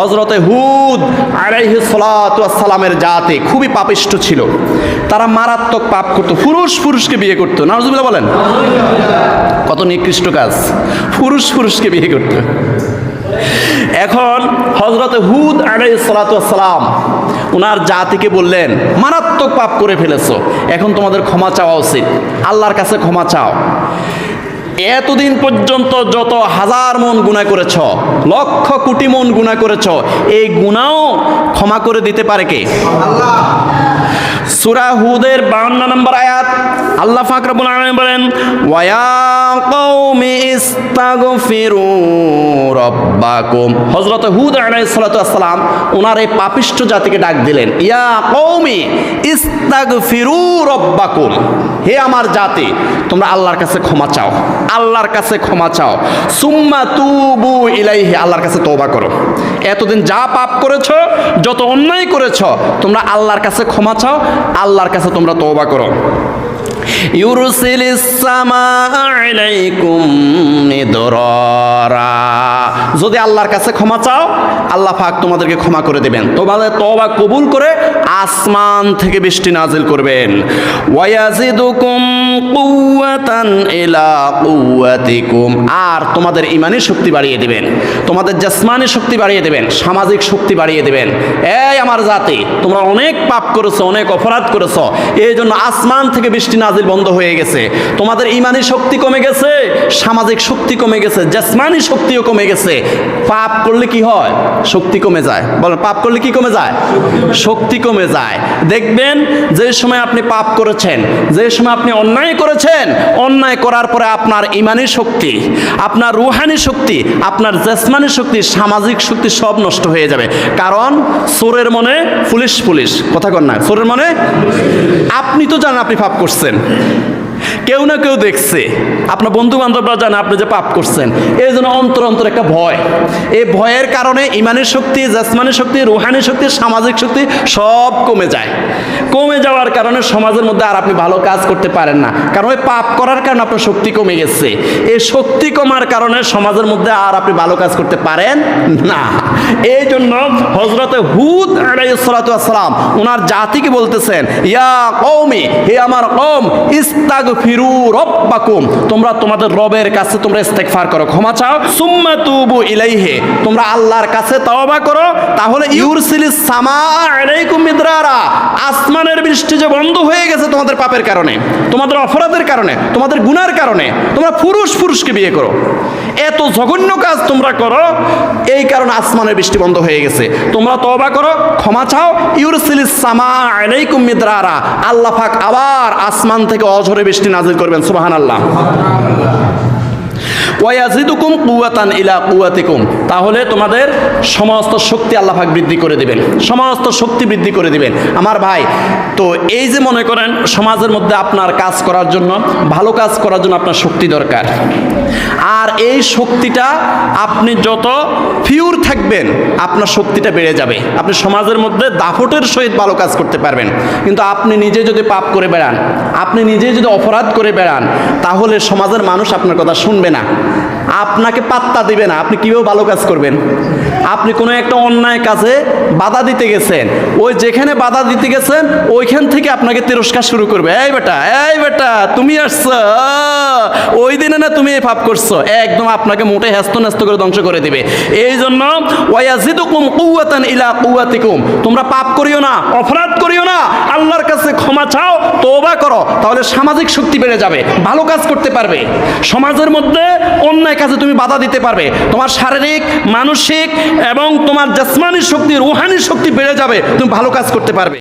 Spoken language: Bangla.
হজরতে হুদ আলাইহি সালামের জাতে খুবই পাপিষ্ট ছিল। তারা মারাত্মক পাপ করতো, পুরুষ পুরুষকে বিয়ে করতো। নাজুবিল্লাহ বলেন। কত নিকৃষ্ট কাজ। পুরুষ পুরুষকে বিয়ে করতো। এখন হজরত হুদ আলাই সালাম ওনার জাতিকে বললেন, মারাত্মক পাপ করে ফেলেছো। এখন তোমাদের ক্ষমা চাওয়া উচিত। আল্লাহর কাছে ক্ষমা চাও। এতদিন পর্যন্ত যত হাজার মন গুণা করেছ, লক্ষ কোটি মন গুণা করেছ, এই গুণাও ক্ষমা করে দিতে পারে কে? সুরা হুদের বাউন্ন নম্বর আয়াত, আল্লাহ ফাকরাবুল আলম বলেন ওয়া কওমি ইস্তাগফিরু রাব্বাকুম। হযরত হুদ আলাইহিস সালাতু আসসালাম ওনার এই পাপিষ্ঠ জাতিকে ডাক দিলেন, ইয়া কওমি ইস্তাগফিরু রাব্বাকুম। হে আমার জাতি তোমরা আল্লাহর কাছে ক্ষমা চাও। আল্লাহর কাছে ক্ষমা চাও। সুম্মা তুবু ইলাইহি, আল্লাহর কাছে তওবা করো। এতদিন যা পাপ করেছ, যত অন্যায় করেছ, তোমরা আল্লাহর কাছে ক্ষমা চাও, আল্লাহর কাছে তোমরা তওবা করো। যদি আল্লাহর কাছে ক্ষমা চাও, আল্লাহ পাক তোমাদেরকে ক্ষমা করে দেবেন। তোমাদের তওবা কবুল করে আসমান থেকে বৃষ্টি নাজিল করবেন। ওয়ায়াজিদুকুম আর তোমাদের ইমানি শক্তি বাড়িয়ে দিবেন। তোমাদের জাসমানি শক্তি বাড়িয়ে দেবেন। সামাজিক শক্তি বাড়িয়ে দেবেন। এই আমার জাতি, তোমরা অনেক পাপ করেছ, অনেক অপরাধ করেছ। এই জন্য আসমান থেকে বৃষ্টি নাজিল বন্ধ হয়ে গেছে। তোমাদের ইমানি শক্তি কমে গেছে, সামাজিক শক্তি কমে গেছে জাসমানি শক্তিও কমে গেছে। পাপ করলে কি হয়? শক্তি কমে যায়। বলেন, পাপ করলে কি কমে যায়? শক্তি কমে যায়। দেখবেন, যে সময় আপনি পাপ করেছেন, যে সময় আপনি অন্যায় করেছেন, অন্যায় করার পরে আপনার ইমানি শক্তি, আপনার রুহানি শক্তি, আপনার জেসমানি শক্তি, সামাজিক শক্তি সব নষ্ট হয়ে যাবে। কারণ চোরের মনে পুলিশ পুলিশ কথা কর না, চোরের মনে? আপনি তো জানেন আপনি পাপ করছেন। কেউ না কেউ দেখছে। আপনার বন্ধু বান্ধবরা জানে, আপনি যে পাপ করছেন। এই জন্য অন্তর অন্তর একটা ভয়। এই ভয়ের কারণে ইমানের শক্তি, জাসমানের শক্তি রুহানি শক্তি, সামাজিক শক্তি সব কমে যায়। কমে যাওয়ার কারণে সমাজের মধ্যে আর আপনি ভালো কাজ করতে পারেন না। কারণ ওই পাপ করার কারণে আপনার শক্তি কমে গেছে। এই শক্তি কমার কারণে সমাজের মধ্যে আর আপনি ভালো কাজ করতে পারেন না। এই জন্য হজরতে হুদ আলাইসালাম ওনার জাতিকে বলতেছেন, ইয়া কৌমি হে আমার কম ইস্তাগ ফিরু রব্বাকুম। তোমরা তোমাদের রবের কাছে তোমরা করো, ক্ষমা চাও। সুম্মা তুবু তোমরা আল্লাহর কাছে করো। তাহলে সামা আলাইকুম মিদরারা, আসমানের বৃষ্টি যে বন্ধ হয়ে গেছে তোমাদের পাপের কারণে, তোমাদের অপরাধের কারণে, তোমাদের গুনার কারণে, তোমরা পুরুষ পুরুষকে বিয়ে করো। এত জঘন্য কাজ তোমরা করো, এই কারণে আসমানের বৃষ্টি বন্ধ হয়ে গেছে। তোমরা তওবা করো, ক্ষমা চাও। ইউরসিলিস সামা আলাইকুম মিদরারা, আল্লাহ পাক আবার আসমান থেকে অঝরে বৃষ্টি নাজিল করবেন সুবহানাল্লাহ। ওয়াজিদুকুম কুয়াতান ইলা কুয়াতিকুম তাহলে তোমাদের সমস্ত শক্তি আল্লাহ পাক বৃদ্ধি করে দিবেন। সমস্ত শক্তি বৃদ্ধি করে দিবেন। আমার ভাই, তো এই যে মনে করেন সমাজের মধ্যে আপনার কাজ করার জন্য, ভালো কাজ করার জন্য আপনার শক্তি দরকার। আর এই শক্তিটা আপনি যত ফিউর থাকবেন, আপনার শক্তিটা বেড়ে যাবে। আপনি সমাজের মধ্যে দাফটের সহিত ভালো কাজ করতে পারবেন। কিন্তু আপনি নিজে যদি পাপ করে বেড়ান, আপনি নিজে যদি অপরাধ করে বেড়ান, তাহলে সমাজের মানুষ আপনার কথা শুনবে না। আপনাকে পাত্তা দিবে না। আপনি কীভাবে ভালো কাজ করবেন? আপনি কোনো একটা অন্যায় কাজে বাধা দিতে গেছেন। ওই যেখানে বাধা দিতে গেছেন, ওইখান থেকে আপনাকে তিরস্কার শুরু করবে। এই বেটা এই বেটা, তুমি আসছো। ওই দিনে না তুমি এই পাপ করছ। একদম আপনাকে মোটে হ্যাস্ত ন্যস্ত করে ধ্বংস করে দিবে। এই জন্য ওয়াজিদুকুম কুওয়াতান ইলা কুওয়াতিকুম। তোমরা পাপ করিও না, অপরাধ করিও না। আল্লাহর কাছে ক্ষমা চাও, তওবা করো। তাহলে সামাজিক শক্তি বেড়ে যাবে, ভালো কাজ করতে পারবে। সমাজের মধ্যে অন্যায় কাজে তুমি বাধা দিতে পারবে। তোমার শারীরিক, মানসিক এবং তোমার জাসমানি শক্তি, রুহানি শক্তি বেড়ে যাবে। তুমি ভালো কাজ করতে পারবে।